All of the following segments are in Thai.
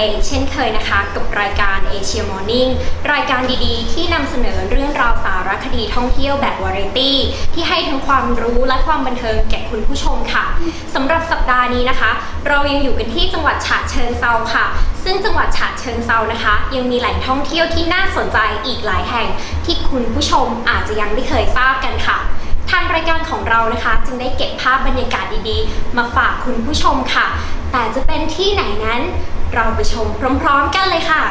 มเบย์อีกเช่นเคยนะคะ กับรายการ Asia Morning รายการดีๆ ที่นำเสนอเรื่องราวสารคดีท่องเที่ยวแบบวาไรตี้ ที่ให้ทั้งความรู้และความบันเทิงแก่คุณผู้ชมค่ะสำหรับสัปดาห์นี้นะคะ เรายังอยู่กันที่จังหวัดฉะเชิงเซาค่ะ ซึ่งจังหวัดฉะเชิงเซานะคะ ยังมีแหล่งท่องเที่ยวที่น่าสนใจอีกหลายแห่ง ที่คุณผู้ชมอาจจะยังไม่เคยทราบกันค่ะทางรายการของเรานะคะ จึงได้เก็บภาพบรรยากาศดีๆ มาฝากคุณผู้ชมค่ะ แต่จะเป็นที่ไหนนั้น เราไปชมพร้อมๆกันเลยค่ะ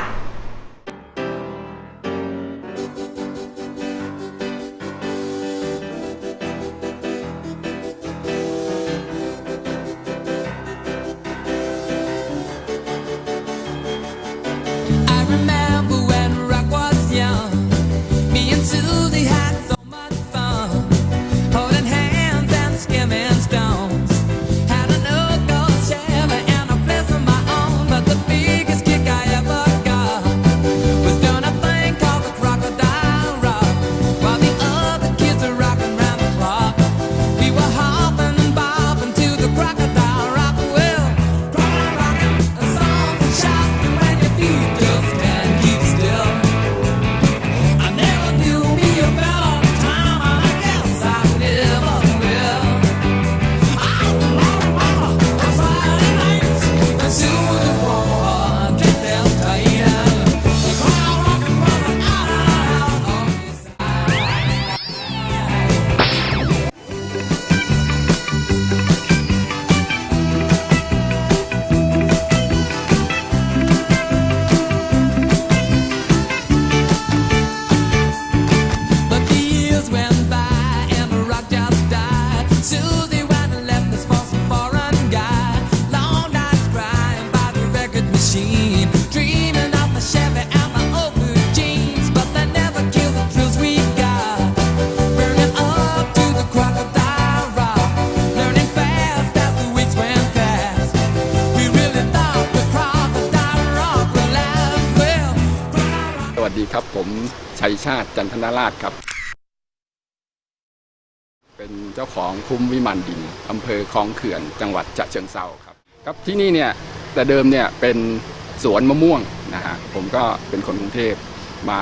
ครับ ผมชัยชาติจันทนาราชครับ เป็นเจ้าของคุ้มวิมานดินอำเภอคลองเขื่อนจังหวัดฉะเชิงเซาครับ ครับที่นี่เนี่ยแต่เดิมเนี่ยเป็นสวนมะม่วงนะฮะผมก็เป็นคนกรุงเทพมา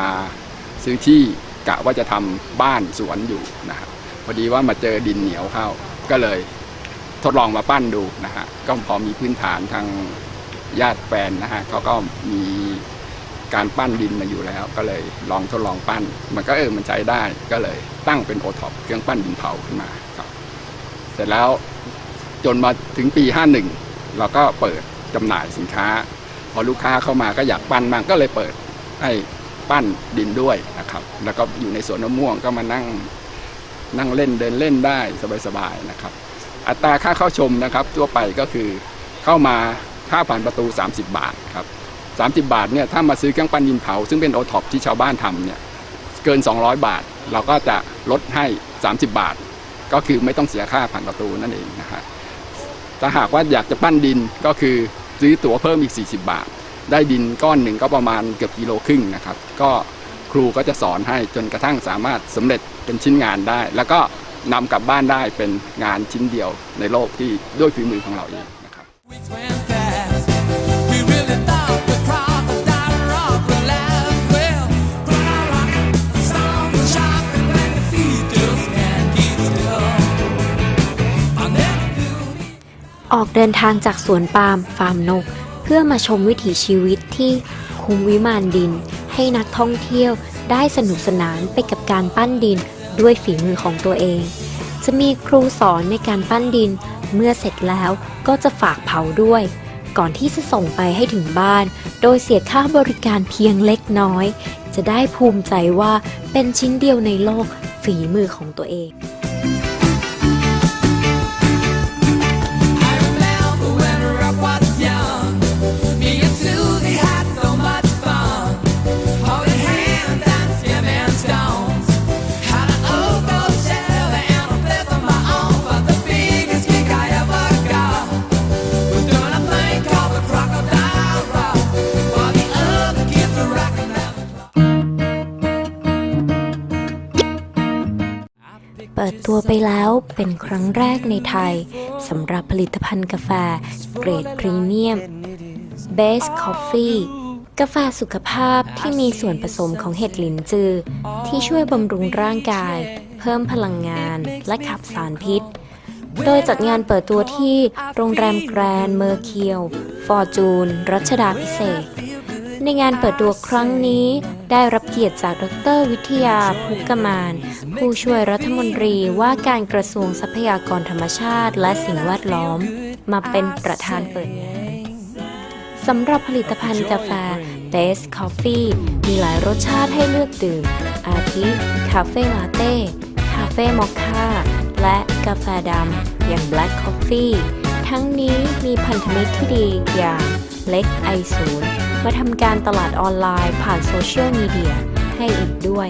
ซื้อที่กะว่าจะทำบ้านสวนอยู่นะฮะพอดีว่ามาเจอดินเหนียวเข้า ก็เลยทดลองมาปั้นดูนะฮะก็พอมีพื้นฐานทางญาติแฟนนะฮะเขาก็มี การปั้นดินมาอยู่แล้ว ก็เลยลองทดลองปั้น มันก็เออมันใช้ได้ก็เลยตั้งเป็นโอท็อปเครื่องปั้นดินเผาขึ้นมาครับเสร็จแล้วจนมาถึงปี 51 เราก็เปิดจำหน่ายสินค้า พอลูกค้าเข้ามาก็อยากปั้นบ้างก็เลยเปิดให้ปั้นดินด้วยนะครับ แล้วก็อยู่ในสวนมะม่วงก็มานั่งนั่งเล่นเดินเล่นได้สบายๆนะครับ อัตราค่าเข้าชมนะครับ ทั่วไปก็คือเข้ามาค่าผ่านประตู 30 บาทครับ 30 บาทเนี่ยถ้ามาซื้อเครื่องปั้นดินเผา ซึ่งเป็นโอท็อปที่ชาวบ้านทำเนี่ยเกิน 200 บาท เราก็จะลดให้ 30 บาท ก็คือไม่ต้องเสียค่าผ่านประตูนั่นเองนะฮะถ้าหากว่าอยากจะปั้นดินก็คือซื้อตั๋วเพิ่มอีก 40 บาท ได้ดินก้อนหนึ่งก็ประมาณเกือบกิโลครึ่งนะครับ ก็ครูก็จะสอนให้จนกระทั่งสามารถสำเร็จเป็นชิ้นงานได้ แล้วก็นำกลับบ้านได้เป็นงานชิ้นเดียวในโลกที่ด้วยฝีมือของเราเองนะครับ ออกเดินทางจากสวนปาล์มฟาร์มนก เพื่อมาชมวิถีชีวิตที่คุ้มวิมานดิน ให้นักท่องเที่ยวได้สนุกสนานไปกับการปั้นดินด้วยฝีมือของตัวเอง จะมีครูสอนในการปั้นดิน เมื่อเสร็จแล้วก็จะฝากเผาด้วย ก่อนที่จะส่งไปให้ถึงบ้าน โดยเสียค่าบริการเพียงเล็กน้อย จะได้ภูมิใจว่าเป็นชิ้นเดียวในโลกฝีมือของตัวเอง ปิดตัวไปแล้วเป็นครั้งแรกในไทยสำหรับผลิตภัณฑ์กาแฟเกรดพรีเมียม Base Coffee กาแฟสุขภาพที่มีส่วนผสมของเห็ดหลินจือ ที่ช่วยบำรุงร่างกาย เพิ่มพลังงานและขับสารพิษ โดยจัดงานเปิดตัวที่โรงแรมแกรนเมอร์เคียว ฟอร์จูน รัชดาพิเศษ ในงานเปิดตัวครั้งนี้ ได้รับเกียรติจากดรวิทยาภูกมาน ผู้ช่วยรัฐมนตรีว่าการกระทรวงทรัพยากรธรรมชาติ และสิ่งแวดล้อม มาเป็นประธานเปิดงานสำหรับผลิตภัณฑ์กาแฟ Best Coffee มีหลายรสชาติให้เลือกดื่ม อาทิคาเฟ่ลาเต้ คาเฟ่มอคค่า และกาแฟดำอย่าง Black Coffee ทั้งนี้มีพันธมิตรที่ดีอย่างเล็กไอศูนย์มาทำการตลาดออนไลน์ผ่านโซเชียลมีเดียให้อีกด้วย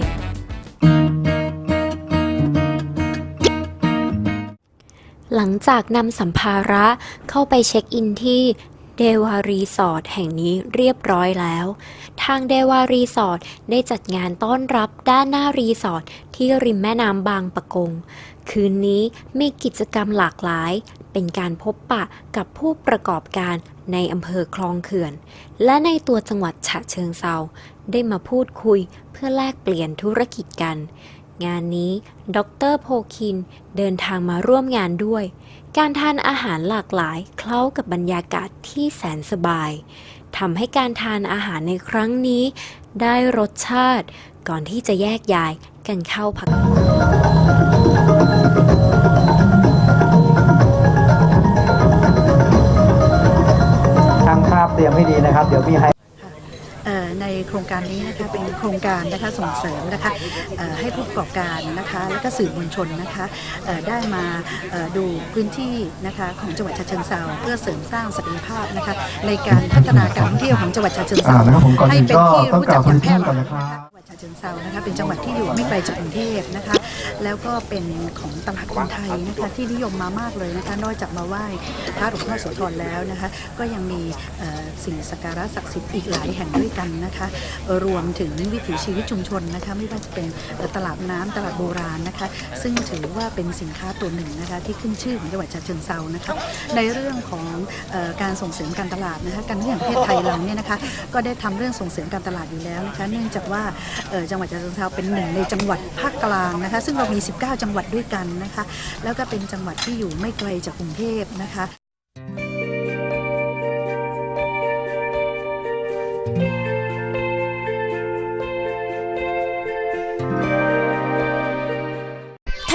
หลังจากนำสัมภาระเข้าไปเช็คอินที่เดวารีสอร์ทแห่งนี้เรียบร้อยแล้ว ทางเดวารีสอร์ทได้จัดงานต้อนรับด้านหน้ารีสอร์ทที่ริมแม่น้ำบางปะกง คืนนี้มีกิจกรรมหลากหลาย เป็นการพบปะกับผู้ประกอบการในอำเภอคลองเขื่อน และในตัวจังหวัดฉะเชิงเซาได้มาพูดคุยเพื่อแลกเปลี่ยนธุรกิจกัน งานนี้ดรโพคินเดินทางมาร่วมงานด้วย การทานอาหารหลากหลายเคล้ากับบรรยากาศที่แสนสบายทำให้การทานอาหารในครั้งนี้ ได้รสชาติ ก่อนที่จะแยกย้ายกันเข้าพัก เตรียมให้ดีนะครับ เดี๋ยวพี่ให้เอ่อในโครงการนี้นะคะเป็นโครงการนะคะส่งเสริมนะคะเอ่อให้ผู้ประกอบการนะคะและก็สื่อมวลชนนะคะเอ่อได้มาเอ่อดูพื้นที่นะคะของจังหวัดฉะเชิงเทราเพื่อเสริมสร้างศักยภาพนะคะในการพัฒนาการท่องเที่ยวของจังหวัดฉะเชิงเทราอ่านะครับผมก่อนให้อื่นเป็นก็ที่ต้องรู้จักกล่าวอย่างแพร่หก่อนลายนะครับจังหวัดฉะเชิงเทรานะคะเป็นจังหวัดที่อยู่ไม่ไกลจากกรุงเทพนะคะ แล้วก็เป็นของตลาดคนไทยนะคะที่นิยมมามากเลยนะคะนอกจากมาไหว้พระหลวงพ่อโสธรแล้วนะคะก็ยังมีเอ่อสิ่งสักการะศักดิ์สิทธิ์อีกหลายแห่งด้วยกันนะคะรวมถึงวิถีชีวิตชุมชนนะคะไม่ว่าจะเป็นเอ่อตลาดน้ำตลาดโบราณนะคะซึ่งถือว่าเป็นสินค้าตัวหนึ่งนะคะที่ขึ้นชื่อของจังหวัดฉะเชิงเซานะคะในเรื่องของเออการส่งเสริมการตลาดนะคะการท่องเที่ยวแห่งประเทศไทยเราเนี่ยนะคะก็ได้ทำเรื่องส่งเสริมการตลาดอยู่แล้วนะคะเนื่องจากว่าเอ่อจังหวัดฉะเชิงเทราเป็นหนึ่งในจังหวัดภาคกลางนะคะซึ่งเรามี 19 จังหวัดด้วยกันนะคะ แล้วก็เป็นจังหวัดที่อยู่ไม่ไกลจากกรุงเทพนะคะ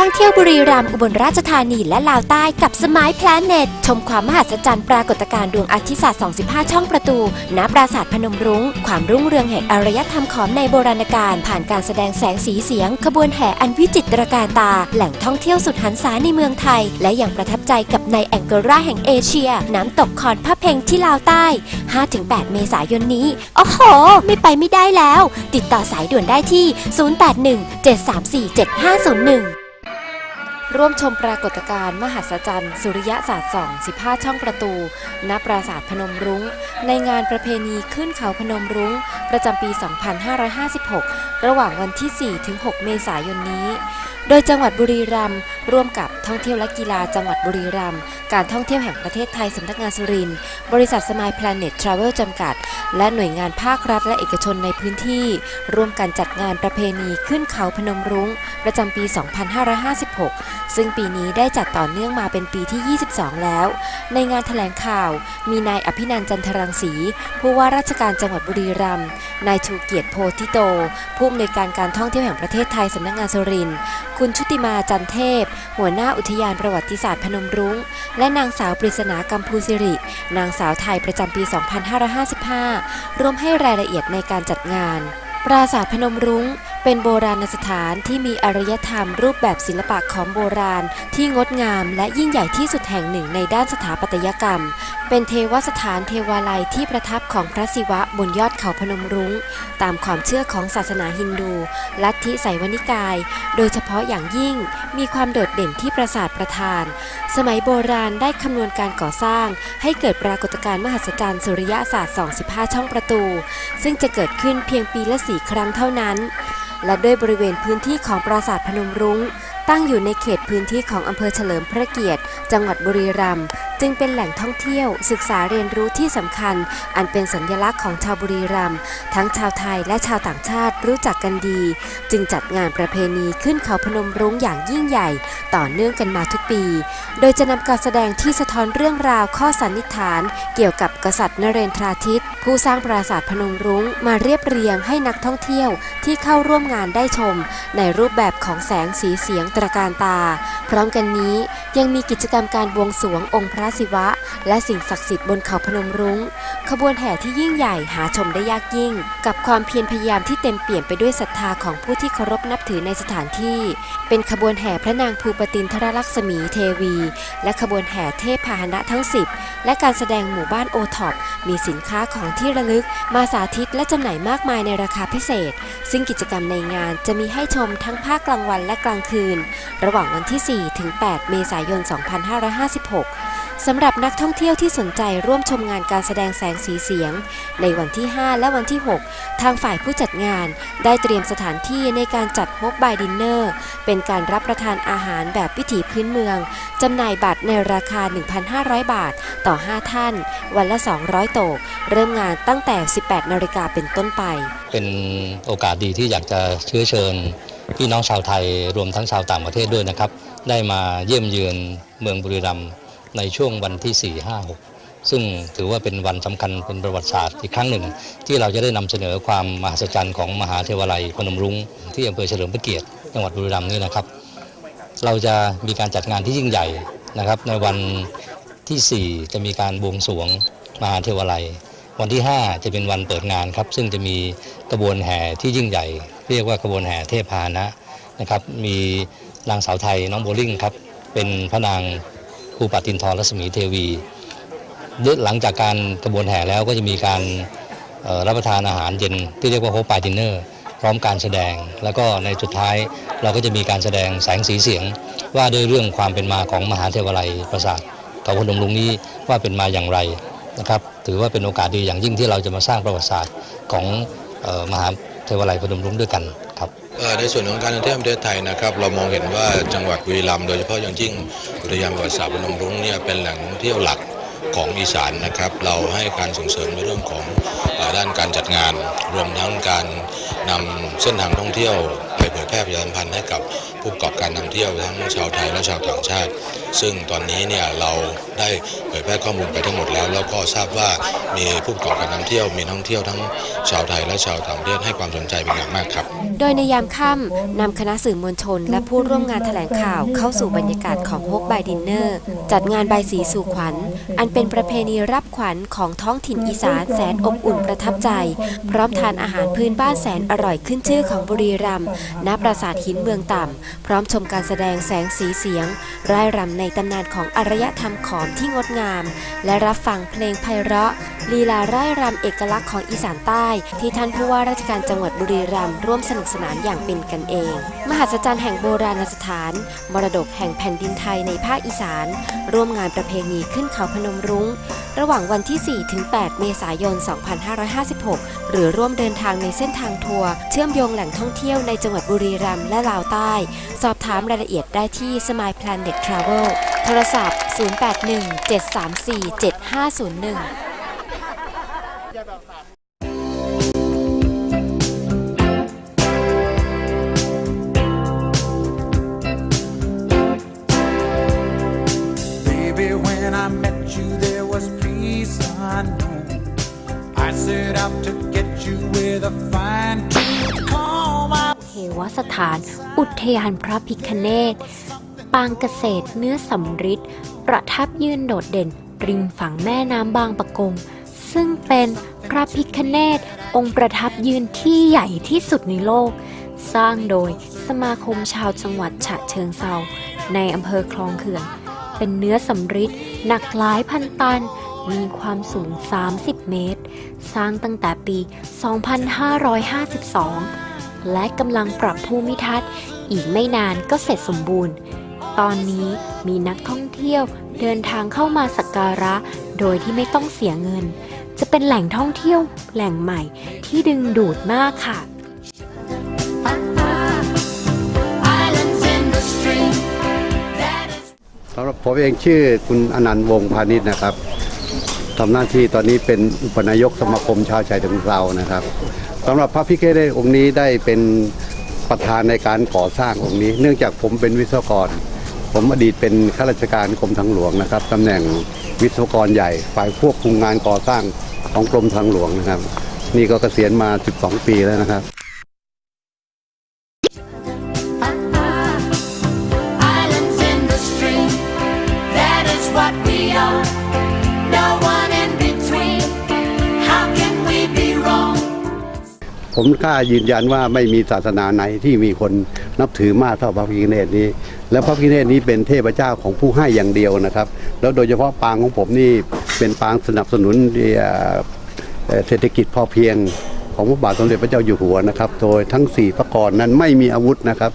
ท่องเที่ยวบุรีรัมย์อุบลราชธานีและลาวใต้กับสมายแพลเน็ต ชมความมหัศจรรย์ปรากฏการณ์ดวงอาทิตย์ศาสตร์25 ช่องประตู ณ ปราสาทพนมรุง้ง ความรุ่งเรืองแห่งอารยธรรมขอมในโบราณกาลผ่านการแสดงแสงสีเสียง ขบวนแห่อันวิจิตรการตา แหล่งท่องเที่ยวสุดหันษาในเมืองไทย และอย่างประทับใจกับในแองเกอราแห่งเอเชีย น้ำตกคอนพระเพงที่ลาวใต้ 5-8 เมษายนนี้โอ้โห ไม่ไปไม่ได้แล้ว ติดต่อสายด่วนได้ที่ 081 734 7501 ร่วมชมปรากฏการณ์มหัศจรรย์สุริยะศาสตร์ส่อง 15 ช่องประตู ณ ปราสาทพนมรุง้ง ในงานประเพณีขึ้นเขาพนมรุง้ง ประจำปี 2556 ระหว่างวันที่4ถึง6เมษายนนี้ โดยจังหวัดบุรีรัมย์ร่วมกับท่องเที่ยวและกีฬาจังหวัดบุรีรัมย์ การท่องเที่ยวแห่งประเทศไทยสำนักงานสุรินทร์ บริษัทสมายแพลเน็ตทราเวลจำกัด และหน่วยงานภาครัฐและเอกชนในพื้นที่ ร่วมกันจัดงานประเพณีขึ้นเขาพนมรุง้ง ประจำปี 2556ซึ่งปีนี้ได้จัดต่อเนื่องมาเป็นปีที่ 22 แล้ว ในงานแถลงข่าว มีนายอภินันท์จันทรังสี ผู้ว่าราชการจังหวัดบุรีรัมย์ นายชูเกียรติโพธิโต ผู้อำนวยการการท่องเที่ยวแห่งประเทศไทยสำนักงานสุรินทร์ คุณชุติมาจันเทพ หัวหน้าอุทยานประวัติศาสตร์พนมรุง้ง และนางสาวปริศนากัมพูสิริ นางสาวไทยประจำปี 2555 ร่วมให้รายละเอียดในการจัดงาน ปราสาทพนมรุง้ง เป็นโบราณสถานที่มีอารยธรรมรูปแบบศิลปะของโบราณ ที่งดงามและยิ่งใหญ่ที่สุดแห่งหนึ่งในด้านสถาปัตยกรรม เป็นเทวสถานเทวาลัยที่ประทับของพระศิวะบนยอดเขาพนมรุง้ง ตามความเชื่อของศาสนาฮินดู ลัทธิไสยวนิกาย โดยเฉพาะอย่างยิ่งมีความโดดเด่นที่ปราสาทประธาน สมัยโบราณได้คำนวณการก่อสร้าง ให้เกิดปรากฏการณ์มหัศจรรย์สุริยะศาสตร์ 25 ช่องประตู ซึ่งจะเกิดขึ้นเพียงปีละสีครั้งเท่านั้น และด้วยบริเวณพื้นที่ของปราสาทพนมรุง้ง ตั้งอยู่ในเขตพื้นที่ของอำเภอเฉลิมพระเกียรติ จังหวัดบุรีรัมย์ จึงเป็นแหล่งท่องเที่ยว ศึกษาเรียนรู้ที่สำคัญ อันเป็นสัญลักษณ์ของชาวบุรีรัมย์ทั้งชาวไทยและชาวต่างชาติรู้จักกันดี จึงจัดงานประเพณีขึ้นเขาพนมรุ้งอย่างยิ่งใหญ่ ต่อเนื่องกันมาทุกปี โดยจะนำการแสดงที่สะท้อนเรื่องราวข้อสันนิษฐาน เกี่ยวกับกษัตริย์นเรนทราทิต ผู้สร้างปราสาทพนมรุ้งมาเรียบเรียงให้นักท่องเที่ยวที่เข้าร่วมงานได้ชม ในรูปแบบของแสงสีเสียงตระการตา พร้อมกันนี้ยังมีกิจกรรมการบวงสรวงองค์พระศิวะ และสิ่งศักดิ์สิทธิ์บนเขาพนมรุง้ง ขบวนแห่ที่ยิ่งใหญ่หาชมได้ยากยิ่ง กับความเพียรพยายามที่เต็มเปี่ยมไปด้วยศรัทธาของผู้ที่เคารพนับถือในสถานที่ เป็นขบวนแห่พระนางภูปตินทรลักษมีเทวี และขบวนแห่เทพพาหนะทั้ง 10 และการแสดงหมู่บ้านโอท็อปมีสินค้าของที่ระลึก มาสาธิตและจำหน่ายมากมายในราคาพิเศษ ซึ่งกิจกรรมในงานจะมีให้ชมทั้งภาคกลางวันและกลางคืน ระหว่างวันที่ 4 ถึง 8 เมษายน 2556 สำหรับนักท่องเที่ยวที่สนใจร่วมชมงานการแสดงแสงสีเสียง ในวันที่ 5 และวันที่ 6 ทางฝ่ายผู้จัดงาน ได้เตรียมสถานที่ในการจัดโฮปบายดินเนอร์เป็นการรับประทานอาหารแบบวิถีพื้นเมือง จำหน่ายบัตรในราคา 1,500 บาท ต่อ 5 ท่าน วันละ 200 โตก เริ่มงานตั้งแต่ 18 นาฬิกาเป็นต้นไป เป็นโอกาสดีที่อยากจะเชื้อเชิญพี่น้องชาวไทยรวมทั้งชาวต่างประเทศด้วยนะครับ ได้มาเยี่ยมเยือนเมืองบุรีรัมย์ ในช่วงวันที่ 4 5 6 ซึ่งถือว่าเป็นวันสำคัญเป็นประวัติศาสตร์อีกครั้งหนึ่ง ที่เราจะได้นำเสนอความมหัศจรรย์ของมหาเทวาลัยพนมรุ้งที่อำเภอเฉลิมพระเกียรติจังหวัดบุรีรัมย์นี่นะครับ เราจะมีการจัดงานที่ยิ่งใหญ่นะครับ ในวันที่ 4 จะมีการบวงสรวงมหาเทวาลัย วันที่ 5 จะเป็นวันเปิดงานครับ ซึ่งจะมีกระบวนแห่ที่ยิ่งใหญ่ เรียกว่ากระบวนแห่เทพานะนะครับ มีนางสาวไทยน้องโบลิ่งครับ เป็นพระนาง ภูปตินทรรัศมีเทวีหลังจากการกระบวนแห่แล้วก็จะมีการรับประทานอาหารเย็นที่เรียกว่าโฮปาดินเนอร์พร้อมการแสดง แล้วก็ในสุดท้ายเราก็จะมีการแสดงแสงสีเสียง ว่าด้วยเรื่องความเป็นมาของมหาเทวาลัยปราสาทเขาพนมรุ้งนี้ว่าเป็นมาอย่างไรนะครับ ถือว่าเป็นโอกาสดีอย่างยิ่งที่เราจะมาสร้างประวัติศาสตร์ของออมหาเทวาลัยพนมรุ้งด้วยกัน ครับในส่วนของการท่องเที่ยวประเทศไทยนะครับเรามองเห็นว่าจังหวัดบุรีรัมย์โดยเฉพาะอย่างยิ่งอุทยานประวัติศาสตร์พนมรุ้งเนี่ยเป็นแหล่งท่องเที่ยวหลักของอีสานนะครับเราให้การส่งเสริมในเรื่องของด้านการจัดงาน รวมทั้งการนำเส้นทางท่องเที่ยว เผยแพร่ประชาสัมพันธ์ให้กับผู้ประกอบการนำเที่ยวทั้งชาวไทยและชาวต่างชาติ ซึ่งตอนนี้เนี่ยเราได้เผยแพร่ข้อมูลไปทั้งหมดแล้ว แล้วก็ทราบว่ามีผู้ประกอบการนำเที่ยวมีนักท่องเที่ยวทั้งชาวไทยและชาวต่างประเทศให้ความสนใจเป็นอย่างมากครับ โดยในยามค่ำนำคณะสื่อมวลชน และผู้ร่วมงานแถลงข่าวเข้าสู่บรรยากาศของฮกบายดินเนอร์จัดงานใบสีสู่ขวัญ อันเป็นประเพณีรับขวัญของท้องถิ่นอีสานแสนอบอุ่นประทับใจ พร้อมทานอาหารพื้นบ้านแสนอร่อยขึ้นชื่อของบุรีรัมย์ณปราสาทหินเมืองต่ำ พร้อมชมการแสดงแสงสีเสียงร่ายรำในตำนานของอารยธรรมขอมที่งดงาม และรับฟังเพลงไพเราะ ลีลาร่ายรำเอกลักษณ์ของอีสานใต้ ที่ท่านผู้ว่าราชการจังหวัดบุรีรัมย์ร่วมสนุกสนานอย่างเป็นกันเอง มหัศจรรย์แห่งโบราณสถาน มรดกแห่งแผ่นดินไทยในภาคอีสาน ร่วมงานประเพณีขึ้นเขาพนมรุง้ง ระหว่างวันที่ 4 ถึง 8 เมษายน 2556 หรือร่วมเดินทางในเส้นทางทัวร์เชื่อมโยงแหล่งท่องเที่ยวในจังหวัดบุรีรัมย์และลาวใต้ สอบถามรายละเอียดได้ที่ Smile Planet Travel โทรศัพท์ 0817347501 เทวสถาน อุทยานพระพิคเนตปางเกษตรเนื้อสำริดประทับยืนโดดเด่น ริมฝั่งแม่น้ำบางปะกง ซึ่งเป็นพระพิคเนตองค์ประทับยืนที่ใหญ่ที่สุดในโลก สร้างโดยสมาคมชาวจังหวัดฉะเชิงเซาในอำเภอคลองเขื่อนเป็นเนื้อสำริดหนักหลายพันตัน มีความสูง 30 เมตร สร้างตั้งแต่ปี 2552 และกำลังปรับภูมิทัศน์ อีกไม่นานก็เสร็จสมบูรณ์ ตอนนี้มีนักท่องเที่ยวเดินทางเข้ามาสักการะ โดยที่ไม่ต้องเสียเงิน จะเป็นแหล่งท่องเที่ยวแหล่งใหม่ที่ดึงดูดมากค่ะ สำหรับผมเองชื่อคุณอนันต์วงศ์พาณิชย์นะครับทำหน้าที่ตอนนี้เป็นอุปนายกสมาคมชาวชายถึงเรานะครับ สำหรับพระพิฆเดองค์นี้ได้เป็นประธานในการก่อสร้างองค์นี้ เนื่องจากผมเป็นวิศวกร ผมอดีตเป็นข้าราชการกรมทางหลวงนะครับตำแหน่งวิศวกรใหญ่ ฝ่ายควบคุมงานก่อสร้างของกรมทางหลวงนะครับ นี่ก็เกษียณมา 12 ปีแล้วนะครับ ผมกล้ายืนยันว่าไม่มีศาสนาไหนที่มีคนนับถือมากเท่าพระพิฆเนศนี้ และพระพิฆเนศนี้เป็นเทพเจ้าของผู้ให้อย่างเดียวนะครับ แล้วโดยเฉพาะปางของผมนี่เป็นปางสนับสนุนเศรษฐกิจพอเพียงของพระบาทสมเด็จพระเจ้าอยู่หัวนะครับ โดยทั้งสี่พระกรนั้นไม่มีอาวุธนะครับ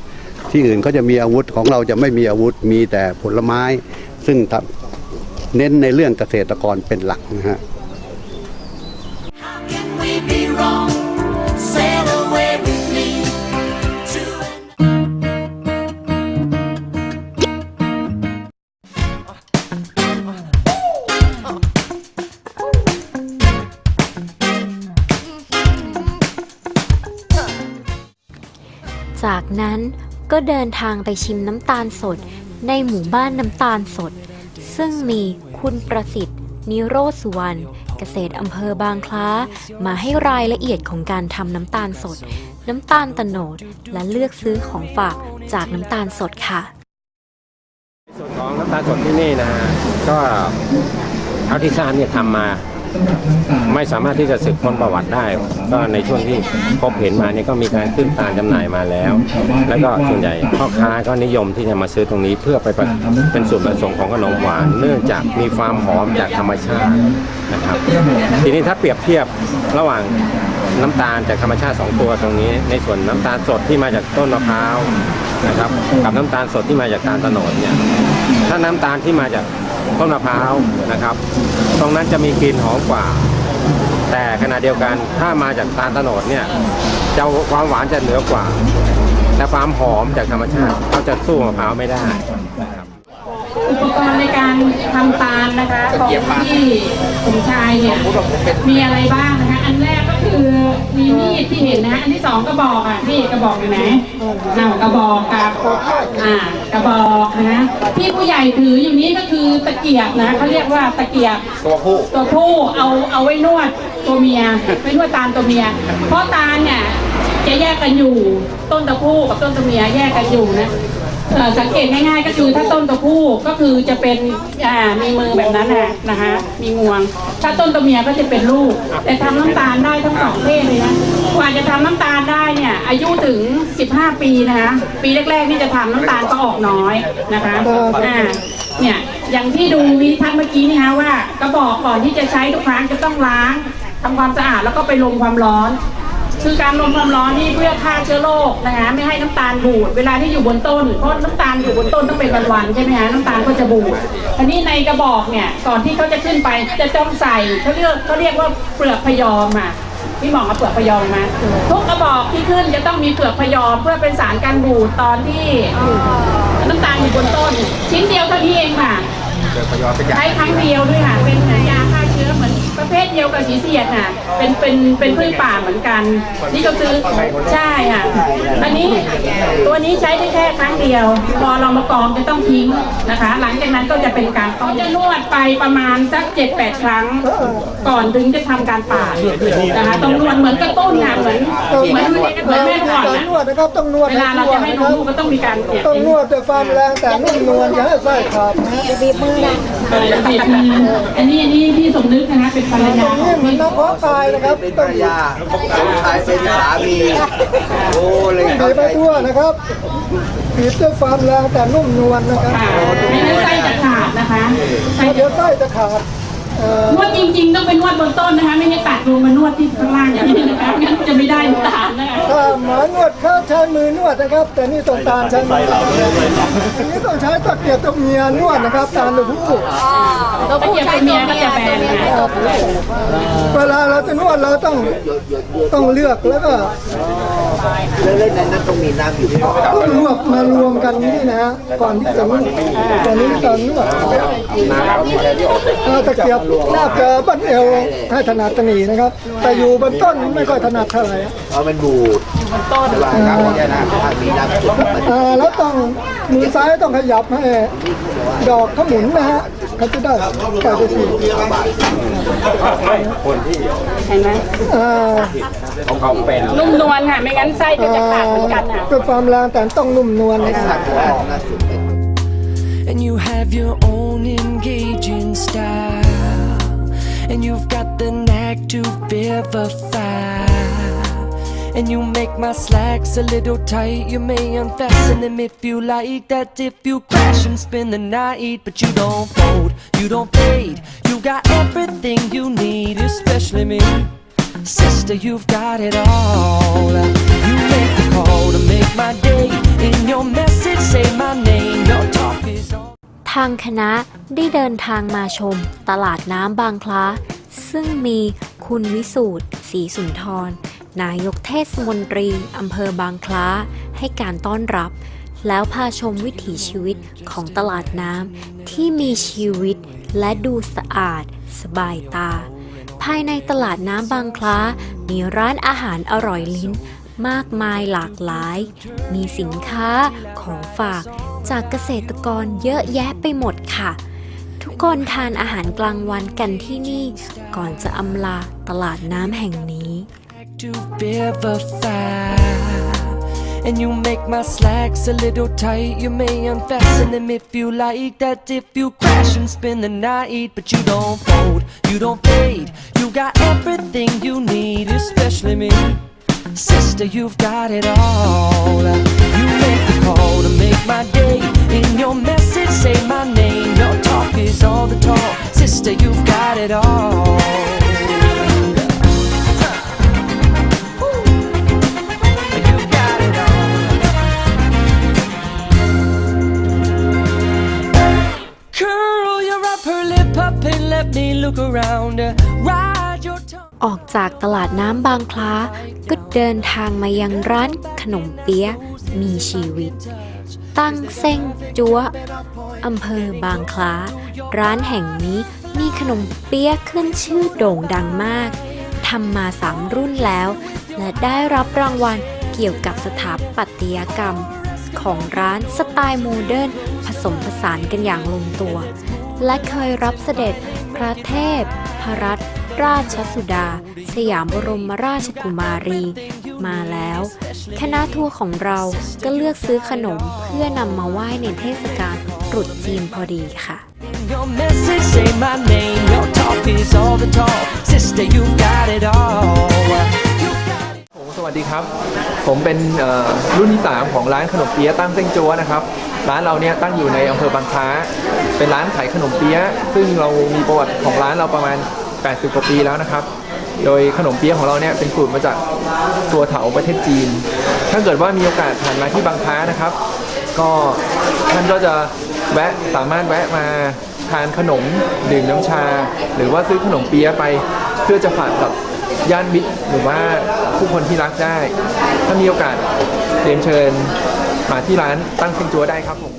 ที่อื่นก็จะมีอาวุธของเราจะไม่มีอาวุธมีแต่ผลไม้ ซึ่งเน้นในเรื่องเกษตรกรเป็นหลักนะฮะ ก็เดินทางไปชิมน้ำตาลสด ในหมู่บ้านน้ำตาลสด ซึ่งมีคุณประสิทธิ์ นิโรธสุวรรณเกษตรอำเภอบางคล้า มาให้รายละเอียดของการทำน้ำตาลสด น้ำตาลตะโนด และเลือกซื้อของฝากจากน้ำตาลสดค่ะ ส่วนของน้ำตาลสดที่นี่นะฮะก็เท่าที่ทราบเนี่ยทำมา ไม่สามารถที่จะสืบค้นประวัติได้ ก็ในช่วงที่พบเห็นมาเนี่ยก็มีการขึ้นตาลจำหน่ายมาแล้ว แล้วก็ส่วนใหญ่พ่อค้าก็นิยมที่จะมาซื้อตรงนี้เพื่อไปเป็นส่วนผสมของขนมหวาน เนื่องจากมีความหอมจากธรรมชาตินะครับ ทีนี้ถ้าเปรียบเทียบระหว่างน้ำตาลจากธรรมชาติสองตัวตรงนี้ ในส่วนน้ำตาลสดที่มาจากต้นมะพร้าวนะครับ กับน้ำตาลสดที่มาจากตาลตะโนดเนี่ยถ้าน้ำตาลที่มาจาก ต้นมะพร้าวนะครับ ตรงนั้นจะมีกลิ่นหอมกว่า แต่ขณะเดียวกันถ้ามาจากตาลตะโนดเนี่ยจะความหวานจะเหนือกว่าแต่ความหอมจากธรรมชาติเขาจะสู้มะพร้าวไม่ได้อุปกรณ์ในการทำตาลนะคะของที่สมชายเนี่ยมีอะไรบ้างนะคะ อันแรก คือมีมีดที่เห็นนะคะอันที่สองกระบอกอะพี่กระบอกอยู่ไหนน่ากระบอกกับอ่ากระบอกนะคะที่ผู้ใหญ่ถืออยู่นี้ก็คือตะเกียบนะเขาเรียกว่าตะเกียบตัวผู้ตัวผู้เอาเอาไว้นวดตัวเมียไว้นวดตาลตัวเมีย เพราะตาลเนี่ยจะแยกกันอยู่ต้นตัวผู้กับต้นตัวเมียแยกกันอยู่นะเอ่อ สังเกตง่ายๆก็คือถ้าต้นตัวผู้ก็คือจะเป็นอ่ามีมือแบบนั้นนะนะคะมีงวง ถ้าต้นตัวเมียก็จะเป็นลูก แต่ทำน้ำตาลได้ทั้งสองเพศเลยนะกว่าจะทำน้ำตาลได้เนี่ยอายุถึง 15 ปีนะคะปีแรกๆนี่จะทำน้ำตาลก็ออกน้อยนะคะอ่าเนี่ยอย่างที่ดูวิทัศน์เมื่อกี้นี่ฮะว่ากระบอกก่อนที่จะใช้ทุกครั้งจะต้องล้างทำความสะอาดแล้วก็ไปลมความร้อน คือการลมความร้อนนี่เพื่อฆ่าเชื้อโรคนะคะไม่ให้น้ำตาลบูดเวลาที่อยู่บนต้นเพราะน้ำตาลอยู่บนต้นต้องเป็นวันๆใช่ไหมฮะน้ำตาลก็จะบูดอันนี้ในกระบอกเนี่ยก่อนที่เขาจะขึ้นไปจะต้องใส่เขาเรียกเขาเรียกว่าเปลือกพยอมอะพี่หมองเอาเปลือกพยอมมาทุกกระบอกที่ขึ้นจะต้องมีเปลือกพยอมเพื่อเป็นสารกันบูดตอนที่น้ำตาลอยู่บนต้น ชิ้นเดียวเท่านี้เองค่ะใช้ครั้งเดียวด้วยค่ะเป็นเหมือนยาฆ่าเชื้อเหมือน ประเภทเดียวกับสีเสียดน่ะ เป็นเป็นเป็นพืชป่าเหมือนกัน นี่ก็ซื้อใช่ค่ะ อันนี้ตัวนี้ใช้ได้แค่ครั้งเดียว พอเรามากรองจะต้องทิ้งนะคะ หลังจากนั้นก็จะเป็นการเขาจะนวดไปประมาณสักเจ็ดแปดครั้ง ก่อนถึงจะทำการปาดนะคะต้องนวดเหมือนกระตุ้นค่ะเหมือนเหมือนเหมือนแม่นวดต้องน่ะนวดนะครับต้องนวดเวลาเราจะให้นมลูกก็ต้องมีการเนี่ยต้องนวดด้วยความแรงแต่นุ่มนวลอย่าให้ไส้ขาดนะบีบมือนะ อันนี้อันนี้พี่สมนึกนะคะเป็นภรรตยารงขนี้องเหมือนพี่น้ำเพาะกายนะครับต้องบีบชายเป็นสามีโอ้เลยบีบไปทั่วนะครับบีบด้วยความแรงแต่นุ่มนวลนะครับค่ะไม่งั้นไส้จะขาดนะคะไส้เพราะเดี๋ยวไส้จะขาดเอ่อ นวดจริง ๆ ต้องเป็นนวดบนต้นนะคะ ไม่ให้ตัดลงมานวดที่ข้างล่างอย่างนี้นะคะงั้นจะไม่ได้น้ำตาลนะคะถ้าหมานวดเขาใช้มือนวดนะครับ แต่นี่ต้องตาลใช้มืออันนี้ต้องใช้ตะเกียบกับเมียนวดนะครับตาลหรือผู้ตะเกียบเป็นเมียก็จะแบนนะเอ่อเวลาเราจะนวดเราต้องต้องเลือกแล้วก็เล่นนั้นต้องมีน้ำอยู่ต้องรวบมารวมกันนี่นะฮะก่อนที่จะนวดตอนนี้ตอนนวดเอาตะเกียบแนบจะบั้นเอวให้ถนัดตะหนีนะครับ แต่อยู่บนต้นไม่ค่อยถนัดเท่าไหร่เอามันบูดต้นน้ำเนี่ยนะถ้ามีน้ำจุดมันอ่าแล้วต้องมือซ้ายต้องขยับให้ดอกเขาหมุนนะฮะเขาจะได้ปล่อยไปทีคนที่เห็นไหมอ่าของเขาเป็นนุ่มนวลค่ะไม่งั้นไส้ก็จะขาดเหมือนกันค่ะเป็นความแรงแต่ต้องนุ่มนวลนะครับ And you have your own engaging style. And you've got the knack to vivify. And you make my slacks a little tight. You may unfasten them if you like that. If you crash and spend the night, but you don't fold, you don't fade. You got everything you need, especially me. Sister, you've got it all. You make the call to make my day. In your message, say my name. างคณะได้เดินทางมาชมตลาดน้ำบางคล้า ซึ่งมีคุณวิสูตรศรีสุนทร นายกเทศมนตรีอำเภอบางคล้า ให้การต้อนรับ แล้วพาชมวิถีชีวิตของตลาดน้ำที่มีชีวิตและดูสะอาด สบายตา ภายในตลาดน้ำบางคล้า มีร้านอาหารอร่อยลิ้น มากมายหลากหลาย มีสินค้าของฝากจากเกษตรกรเยอะแยะไปหมดค่ะ ทุกคนทานอาหารกลางวันกันที่นี่ ก่อนจะอำลาตลาดน้ำแห่งนี้ to vivify. And you make my slacks a little tight. You may unfasten them if you like that. If you crash and spend the night, but you don't fold, you don't fade. You got everything you need, especially me. Sister, you've got it all. You make the call to make my day. In your message, say my name. Your talk is all the talk. Sister, you've got it all. You got it all. Curl your upper lip up and let me look around. ออกจากตลาดน้ำบางคล้า ก็เดินทางมายังร้านขนมเปี๊ยะมีชีวิต ตั้งเส้งจัวอำเภอบางคล้า ร้านแห่งนี้มีขนมเปี๊ยะขึ้นชื่อโด่งดังมากทำมาสามรุ่นแล้ว และได้รับรางวัลเกี่ยวกับสถาปัตยกรรม ของร้านสไตล์โมเดิร์นผสมผสานกันอย่างลงตัว และเคยรับเสด็จพระเทพพรัตน ราชสุดา สยามบรมราชกุมารี มาแล้ว คณะทัวร์ของเราก็เลือกซื้อขนมเพื่อนำมาไหว้ในเทศกาลตรุษจีนพอดีค่ะ Your message, say my name. Your talk is all the talk. Sister, you got it all. สวัสดีครับ ผมเป็นเอ่อรุ่นที่3ของร้านขนมเปี๊ยะตั้งเส้งจัวนะครับ ร้านเราเนี่ยตั้งอยู่ในอำเภอบางคล้า เป็นร้านขายขนมเปี๊ยะซึ่งเรามีประวัติของร้านเราประมาณ 80 กว่าปีแล้วนะครับ โดยขนมเปี๊ยะของเราเนี่ยเป็นสูตรมาจากตัวเถาประเทศจีน ถ้าเกิดว่ามีโอกาสผ่านมาที่บางค้านะครับ ก็ท่านก็จะแวะสามารถแวะมาทานขนมดื่มน้ำชา หรือว่าซื้อขนมเปี๊ยะไป เพื่อจะฝากกับญาติมิตรหรือว่าผู้คนที่รักได้ ถ้ามีโอกาสเรียนเชิญมาที่ร้านตั้งเส้นจัวได้ครับผม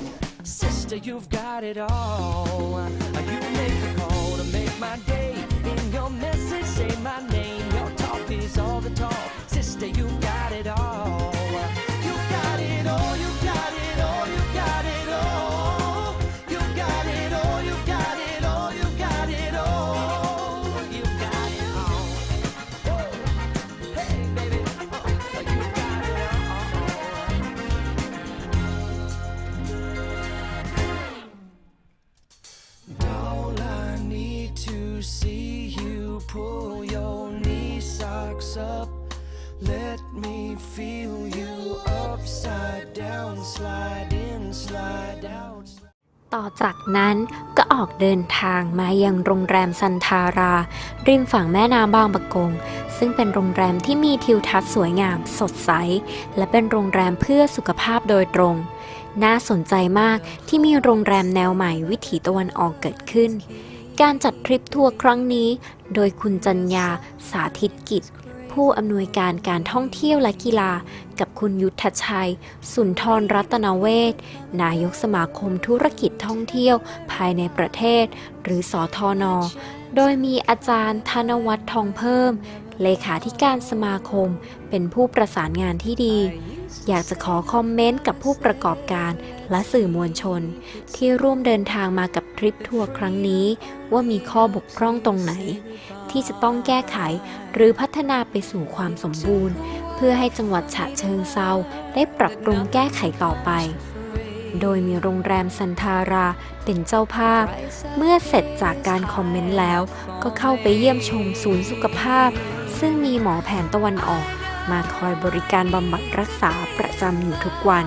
ต่อจากนั้นก็ออกเดินทางมายังโรงแรมซันทารา ริมฝั่งแม่น้ำบางปะกง ซึ่งเป็นโรงแรมที่มีทิวทัศน์สวยงาม สดใส และเป็นโรงแรมเพื่อสุขภาพโดยตรง น่าสนใจมากที่มีโรงแรมแนวใหม่วิถีตะวันออกเกิดขึ้น การจัดทริปทัวร์ครั้งนี้ โดยคุณจัญญาสาธิตกิจ ผู้อำนวยการการท่องเที่ยวและกีฬา กับคุณยุทธชัย สุนทรรัตนเวศนายกสมาคมธุรกิจท่องเที่ยวภายในประเทศ หรือสอทอนอโดยมีอาจารย์ธนวัฒน์ทองเพิ่ม เลขาธิการสมาคม เป็นผู้ประสานงานที่ดี อยากจะขอคอมเมนต์กับผู้ประกอบการและสื่อมวลชน ที่ร่วมเดินทางมากับทริปทัวร์ครั้งนี้ ว่ามีข้อบกพร่องตรงไหน ที่จะต้องแก้ไข หรือพัฒนาไปสู่ความสมบูรณ์ เพื่อให้จังหวัดฉะเชิงเซาได้ปรับปรุงแก้ไขต่อไป โดยมีโรงแรมซันทาราเป็นเจ้าภาพ เมื่อเสร็จจากการคอมเมนต์แล้ว ก็เข้าไปเยี่ยมชมศูนย์สุขภาพ ซึ่งมีหมอแผนตะวันออก มาคอยบริการบำบัดรักษาประจำอยู่ทุกวัน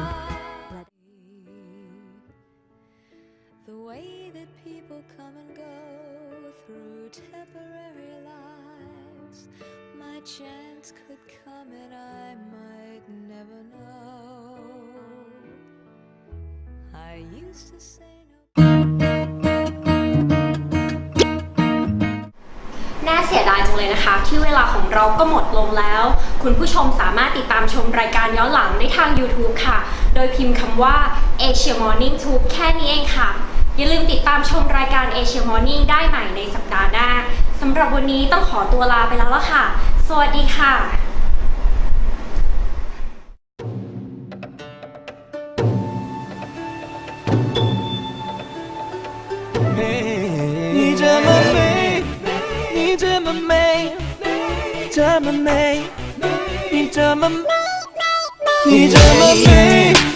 come and I might never know. I used to say no. น่าเสียดายจังเลยนะคะ ที่เวลาของเราก็หมดลงแล้ว คุณผู้ชมสามารถติดตามชมรายการย้อนหลังได้ทาง YouTube ค่ะ โดยพิมพ์คำว่า Asia Morning Tube แค่นี้เองค่ะ อย่าลืมติดตามชมรายการ Asia Morning ได้ใหม่ในสัปดาห์หน้าสำหรับวันนี้ต้องขอตัวลาไปแล้วละค่ะ สวัสดีค่ะ 이점은 메이 이점은 이점은 메이